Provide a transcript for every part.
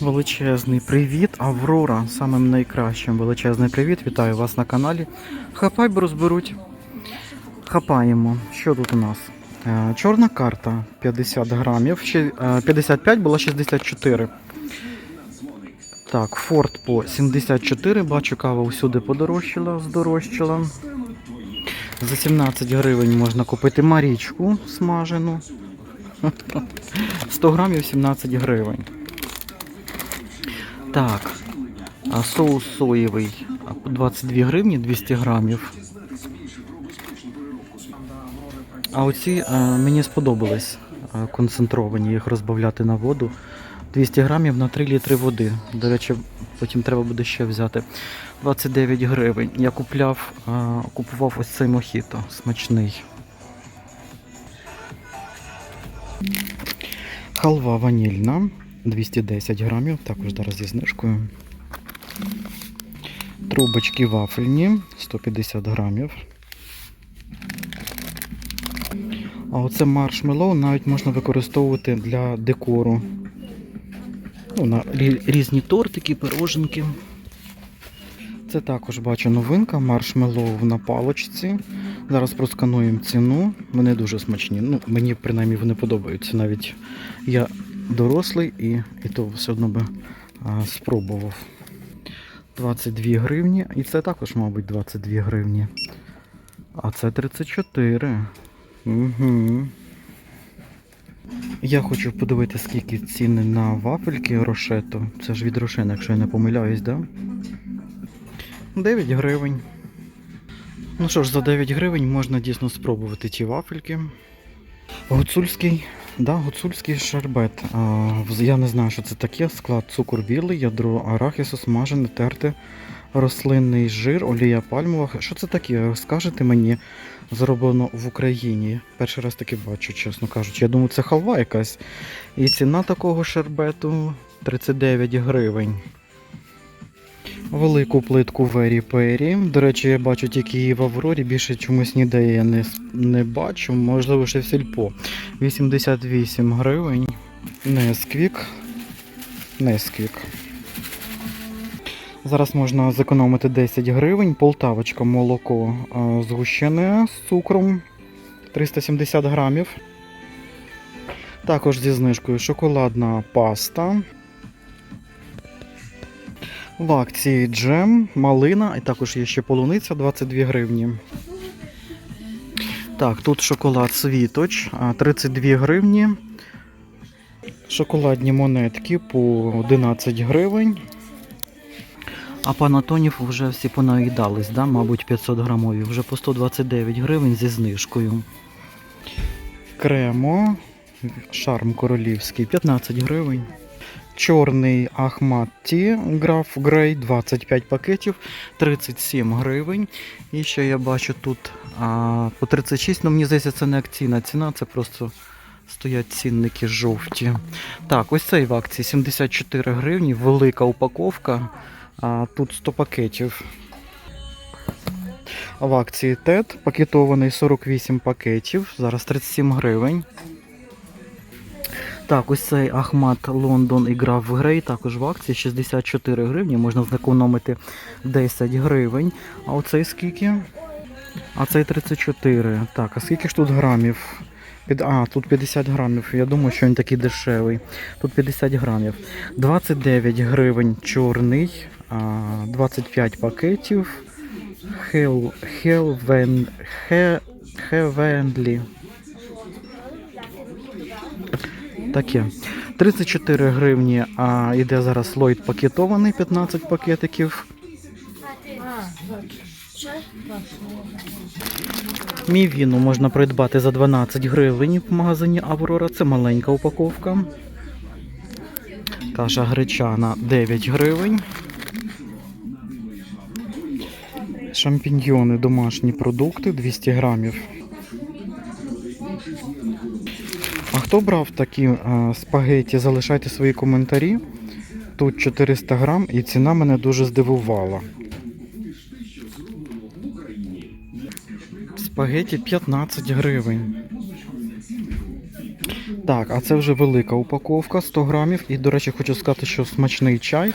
Величезний привіт, Аврора. Самим найкращим величезний привіт. Вітаю вас на каналі. Хапай, розберуть. Хапаємо. Що тут у нас? Е, Чорна карта 50 грамів. Ще, е, 55 була 64. Так, Форд по 74. Бачу, кава всюди подорожчала, здорожчала. За 17 гривень можна купити марічку смажену. 100 грамів 17 гривень. Так, а соус соєвий 22 гривні 200 грамів. А оці е, мені сподобались е, концентровані, їх розбавляти на воду. 200 грамів на 3 літри води. До речі, потім треба буде ще взяти. 29 гривень. Я купляв, е, купував ось цей мохіто смачний. Халва ванільна 210 грамів, також зараз зі знижкою. Трубочки вафельні 150 грамів. А оце маршмеллоу навіть можна використовувати для декору. Ну, на різні тортики, пироженки. Це також бачу новинка маршмеллоу на палочці. Зараз проскануємо ціну. Вони дуже смачні. Ну, мені принаймні вони подобаються. Навіть я дорослий і, і то все одно би а, спробував. 22 гривні. І це також, мабуть, 22 гривні. А це 34. Угу. Я хочу подивитися, скільки ціни на вафельки Рошето. Це ж від Рошена, якщо я не помиляюсь, да? 9 гривень. Ну що ж, за 9 гривень можна дійсно спробувати ті вафельки. Гуцульський, да, гуцульський шарбет. А, я не знаю, що це таке. Склад цукор білий, ядро арахісу, смажене, терте, рослинний жир, олія пальмова. Що це таке? Скажете мені, зроблено в Україні. Перший раз таки бачу, чесно кажучи. Я думаю, це халва якась. І ціна такого шарбету 39 гривень. Велику плитку Вері Пері. До речі, я бачу тільки її в Аврорі, більше чомусь ніде я не, не бачу, можливо, ще в сільпо. 88 гривень. Несквік. Несквік. Зараз можна зекономити 10 гривень. Полтавочка молоко згущене з цукром 370 грамів. Також зі знижкою шоколадна паста. В акції джем, малина, і також є ще полуниця 22 гривні. Так, тут шоколад світоч, 32 гривні. Шоколадні монетки по 11 гривень. А панатонів вже всі понаїдались, да? мабуть, 500 грамові. Вже по 129 гривень зі знижкою. Кремо, шарм королівський 15 гривень. Чорний Ахмат Граф Грей 25 пакетів, 37 гривень. І ще я бачу тут а, по 36, ну мені здається, це не акційна ціна, це просто стоять цінники жовті. Так, ось цей в акції 74 гривні, велика упаковка. А, тут 100 пакетів. В акції ТЕТ пакетований 48 пакетів, зараз 37 гривень. Так, ось цей Ахмат Лондон і граф Грей також в акції 64 гривні, можна зекономити 10 гривень. А оцей скільки? А цей 34. Так, а скільки ж тут грамів? А, тут 50 грамів. Я думаю, що він такий дешевий. Тут 50 грамів. 29 гривень чорний, 25 пакетів. Хел... Хелвен... Хе... Хевенлі. Таке. 34 гривні, а йде зараз Ллойд пакетований, 15 пакетиків. Мівіну можна придбати за 12 гривень в магазині Аврора. Це маленька упаковка. Каша гречана 9 гривень. Шампіньйони домашні продукти 200 грамів. Хто брав такі а, спагеті? Залишайте свої коментарі. Тут 400 грам і ціна мене дуже здивувала. Спагеті 15 гривень. Так, а це вже велика упаковка 100 грамів. І, до речі, хочу сказати, що смачний чай.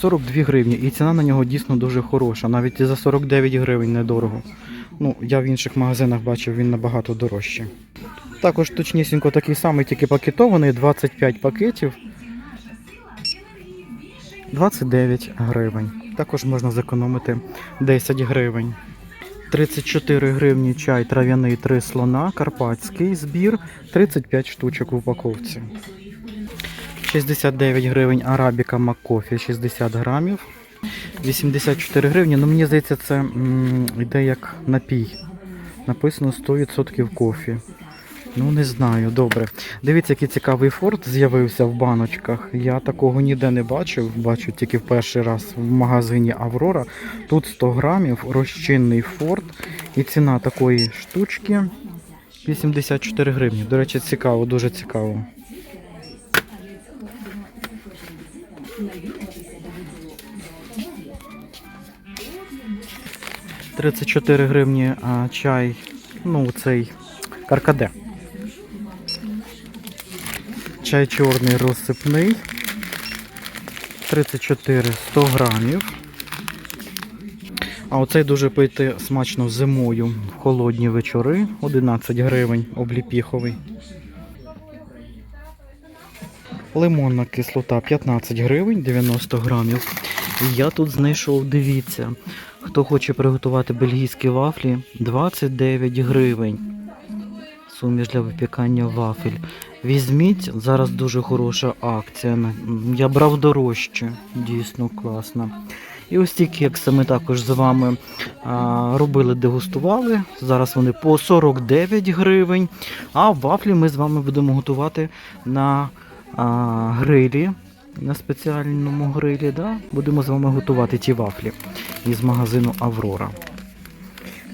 42 гривні. І ціна на нього дійсно дуже хороша. Навіть і за 49 гривень недорого. Ну, я в інших магазинах бачив, він набагато дорожчий. Також точнісінько такий самий, тільки пакетований, 25 пакетів. 29 гривень. Також можна зекономити 10 гривень. 34 гривні чай трав'яний 3 слона, карпатський збір, 35 штучок в упаковці. 69 гривень арабіка Маккофі 60 грамів. 84 гривні. Ну мені здається, це йде як напій. Написано 100% кофі. Ну не знаю, добре. Дивіться, який цікавий форт з'явився в баночках. Я такого ніде не бачив. Бачу тільки в перший раз в магазині Аврора. Тут 100 грамів, розчинний форт. І ціна такої штучки 84 гривні. До речі, цікаво, дуже цікаво. Тридцять чотири гривні а, чай, ну цей каркаде. Чай чорний розсипний. 34 100 грамів. А оцей дуже пити смачно зимою в холодні вечори. 11 гривень обліпіховий. Лимонна кислота 15 гривень 90 грамів. Я тут знайшов, дивіться, хто хоче приготувати бельгійські вафлі, 29 гривень. Суміш для випікання вафель. Візьміть, зараз дуже хороша акція. Я брав дорожче, дійсно класно. І ось ті кекси ми також з вами а, робили, дегустували. Зараз вони по 49 гривень. А вафлі ми з вами будемо готувати на а, грилі, на спеціальному грилі. Да? Будемо з вами готувати ті вафлі із магазину Аврора.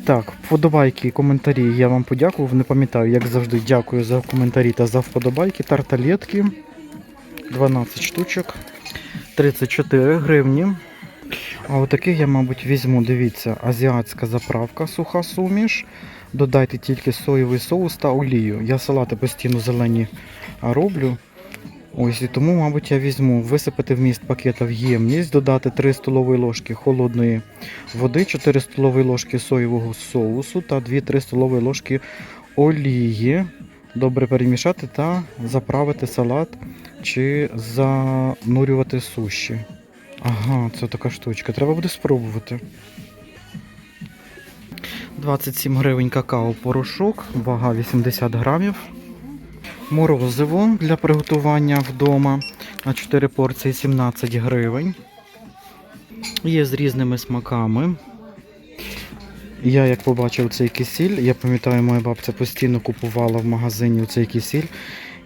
Так, вподобайки і коментарі я вам подякував. Не пам'ятаю, як завжди, дякую за коментарі та за вподобайки. Тарталетки 12 штучок, 34 гривні. А отаких я, мабуть, візьму. Дивіться, азіатська заправка, суха суміш. Додайте тільки соєвий соус та олію. Я салати постійно зелені роблю. Ось і тому, мабуть, я візьму висипати вміст пакета в ємність, додати 3 столові ложки холодної води, 4 столові ложки соєвого соусу та 2-3 столові ложки олії. Добре перемішати та заправити салат чи занурювати суші. Ага, це така штучка. Треба буде спробувати. 27 гривень какао порошок, вага 80 грамів. Морозиво для приготування вдома на 4 порції 17 гривень. Є з різними смаками. Я як побачив цей кисіль, я пам'ятаю, моя бабця постійно купувала в магазині цей кисіль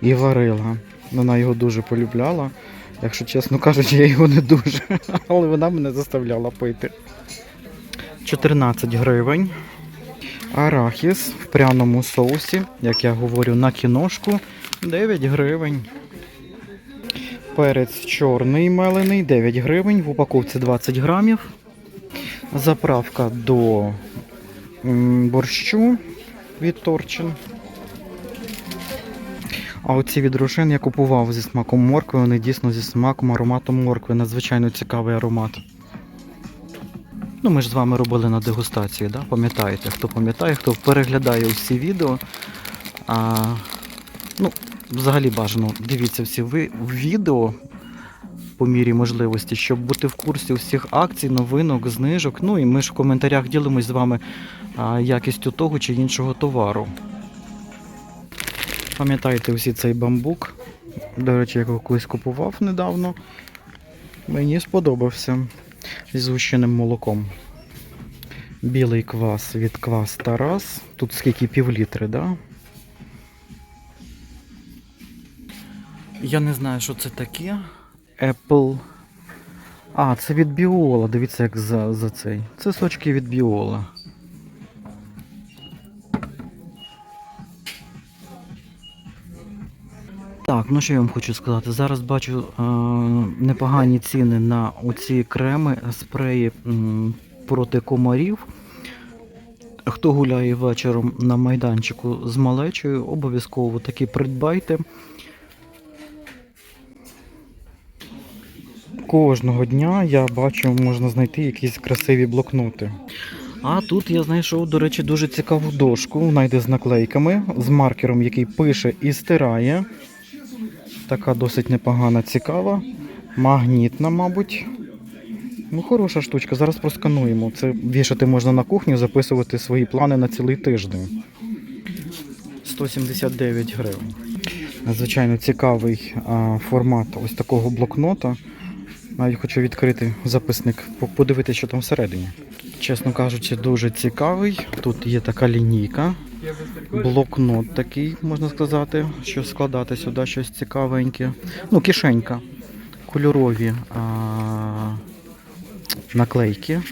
і варила. Вона його дуже полюбляла. Якщо чесно кажучи, я його не дуже, але вона мене заставляла пити. 14 гривень. Арахіс в пряному соусі, як я говорю, на кіношку 9 гривень. Перець чорний мелений 9 гривень, в упаковці 20 грамів. Заправка до борщу від Торчин. А оці від Рошен я купував зі смаком моркви, вони дійсно зі смаком ароматом моркви. Надзвичайно цікавий аромат. Ну, ми ж з вами робили на дегустації, да? пам'ятаєте? Хто пам'ятає, хто переглядає всі відео. А, ну, взагалі бажано дивіться всі ви відео по мірі можливості, щоб бути в курсі всіх акцій, новинок, знижок. Ну і ми ж в коментарях ділимось з вами а, якістю того чи іншого товару. Пам'ятаєте всі цей бамбук. До речі, я його колись купував недавно. Мені сподобався зі згущеним молоком. Білий квас від квас Тарас. Тут скільки півлітри, да? Я не знаю, що це таке. Apple. А, це від біола. Дивіться, як за, за цей. Це сочки від біола. Так, ну що я вам хочу сказати? Зараз бачу е, непогані ціни на оці креми, спреї м, проти комарів. Хто гуляє вечором на майданчику з малечою, обов'язково таки придбайте. Кожного дня я бачу, можна знайти якісь красиві блокноти. А тут я знайшов, до речі, дуже цікаву дошку. Вона йде з наклейками, з маркером, який пише і стирає. Така досить непогана, цікава. Магнітна, мабуть. Ну, хороша штучка, зараз проскануємо. Це вішати можна на кухню, записувати свої плани на цілий тиждень. 179 гривень. Надзвичайно цікавий а, формат ось такого блокнота. Навіть хочу відкрити записник, подивитися, що там всередині. Чесно кажучи, дуже цікавий. Тут є така лінійка, блокнот такий, можна сказати, що складати сюди щось цікавеньке. Ну, кишенька. Кольорові а, наклейки.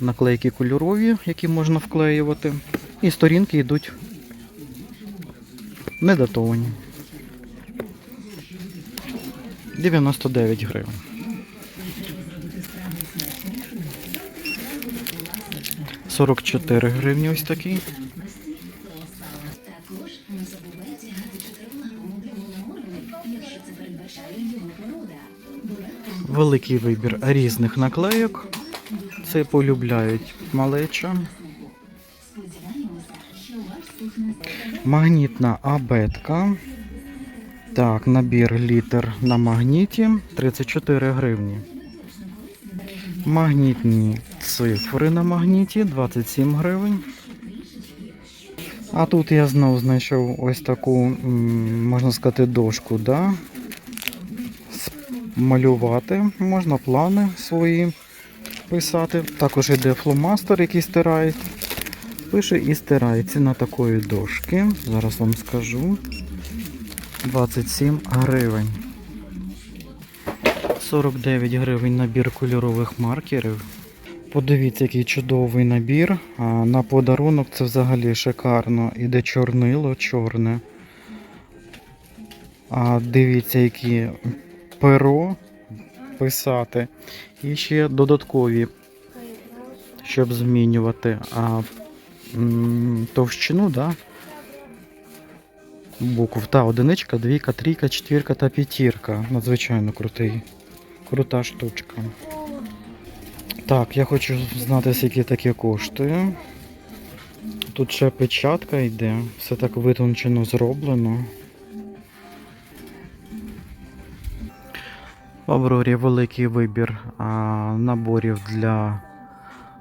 Наклейки кольорові, які можна вклеювати. І сторінки йдуть недатовані. 99 гривень. Сорок чотири гривні ось такий. Великий вибір різних наклейок. Це полюбляють малеча. Магнітна абетка. Так, набір літер на магніті 34 гривні. Магнітні цифри на магніті 27 гривень. А тут я знову знайшов ось таку, можна сказати, дошку, да? Малювати, можна плани свої писати. Також йде фломастер, який стирає. Пише і стирає. Ціна такої дошки. Зараз вам скажу. 27 гривень. 49 гривень набір кольорових маркерів. Подивіться, який чудовий набір. А, на подарунок це взагалі шикарно. Іде чорнило чорне. А дивіться, які перо писати. І ще додаткові, щоб змінювати. А товщину, да? Букв. Та одиничка, двійка, трійка, четвірка та п'ятірка. Надзвичайно крутий. Крута штучка. Так, я хочу знати, скільки таке коштує. Тут ще печатка йде, все так витончено зроблено. В Аврорі великий вибір а, наборів для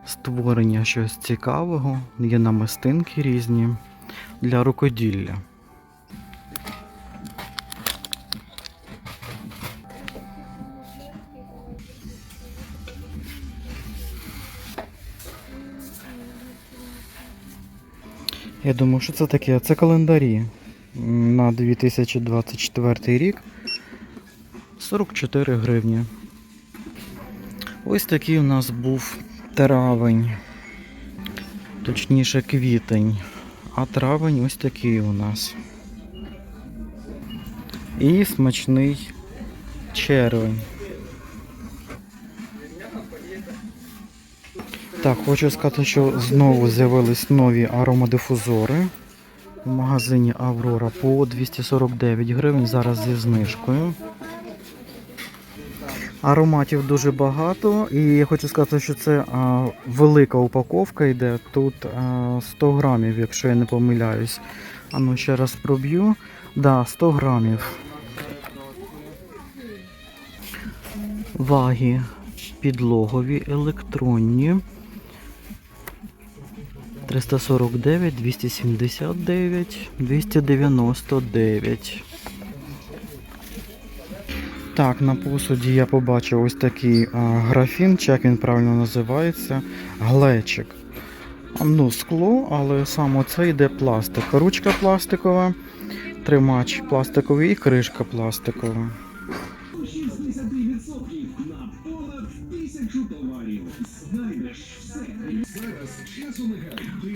створення щось цікавого. Є намистинки різні для рукоділля. Я думаю, що це таке? Це календарі на 2024 рік. 44 гривні. Ось такий у нас був травень. Точніше квітень. А травень ось такий у нас. І смачний червень. Так, хочу сказати, що знову з'явились нові аромадифузори в магазині Аврора по 249 гривень. Зараз зі знижкою. Ароматів дуже багато, і я хочу сказати, що це а, велика упаковка йде. Тут а, 100 грамів, якщо я не помиляюсь. А ну ще раз проб'ю. Да, 100 грамів. Ваги підлогові, електронні. 349, 279, 299. Так, на посуді я побачив ось такий а, графін, чи як він правильно називається, глечик. Ну, скло, але саме це йде пластик. Ручка пластикова, тримач пластиковий і кришка пластикова.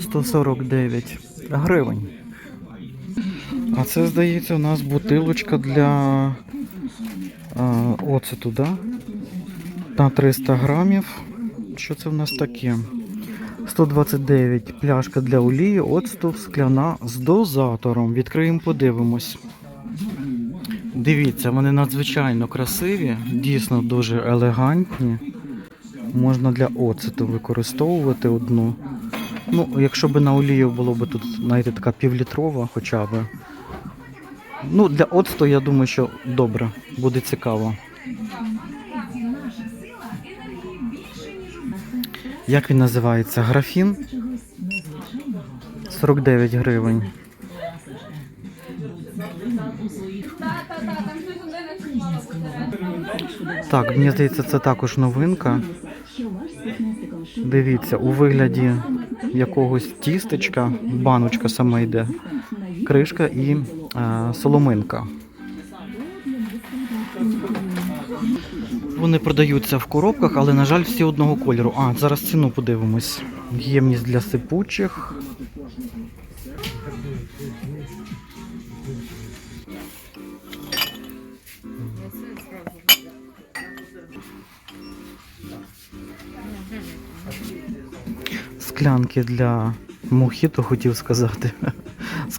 149 гривень. А це, здається, у нас бутилочка для а, оцету, да? На 300 грамів. Що це в нас таке? 129 пляшка для олії, оцту скляна з дозатором. Відкриємо, подивимось. Дивіться, вони надзвичайно красиві, дійсно дуже елегантні. Можна для оцету використовувати одну. Ну, якщо б на олію було б тут, знаєте, така півлітрова хоча б. Ну, для оцту, я думаю, що добре, буде цікаво. Як він називається? Графін? 49 гривень. Так, мені здається, це також новинка. Дивіться, у вигляді якогось тістечка, баночка сама йде, кришка і соломинка. Вони продаються в коробках, але, на жаль, всі одного кольору. А, зараз ціну подивимось. Ємність для сипучих. Склянки для мохіто, хотів сказати.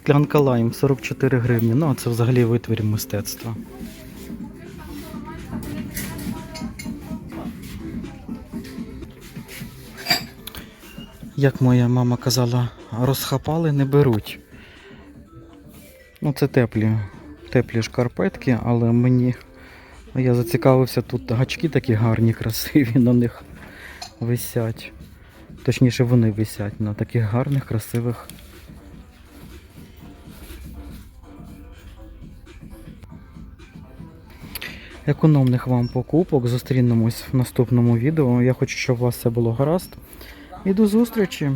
Склянка лайм 44 гривні. Ну, а це взагалі витвір мистецтва. Як моя мама казала, розхапали, не беруть. Ну, це теплі, теплі шкарпетки, але мені я зацікавився, тут гачки такі гарні, красиві на них висять. Точніше, вони висять на таких гарних, красивих. Економних вам покупок. Зустрінемось в наступному відео. Я хочу, щоб у вас все було гаразд. І до зустрічі!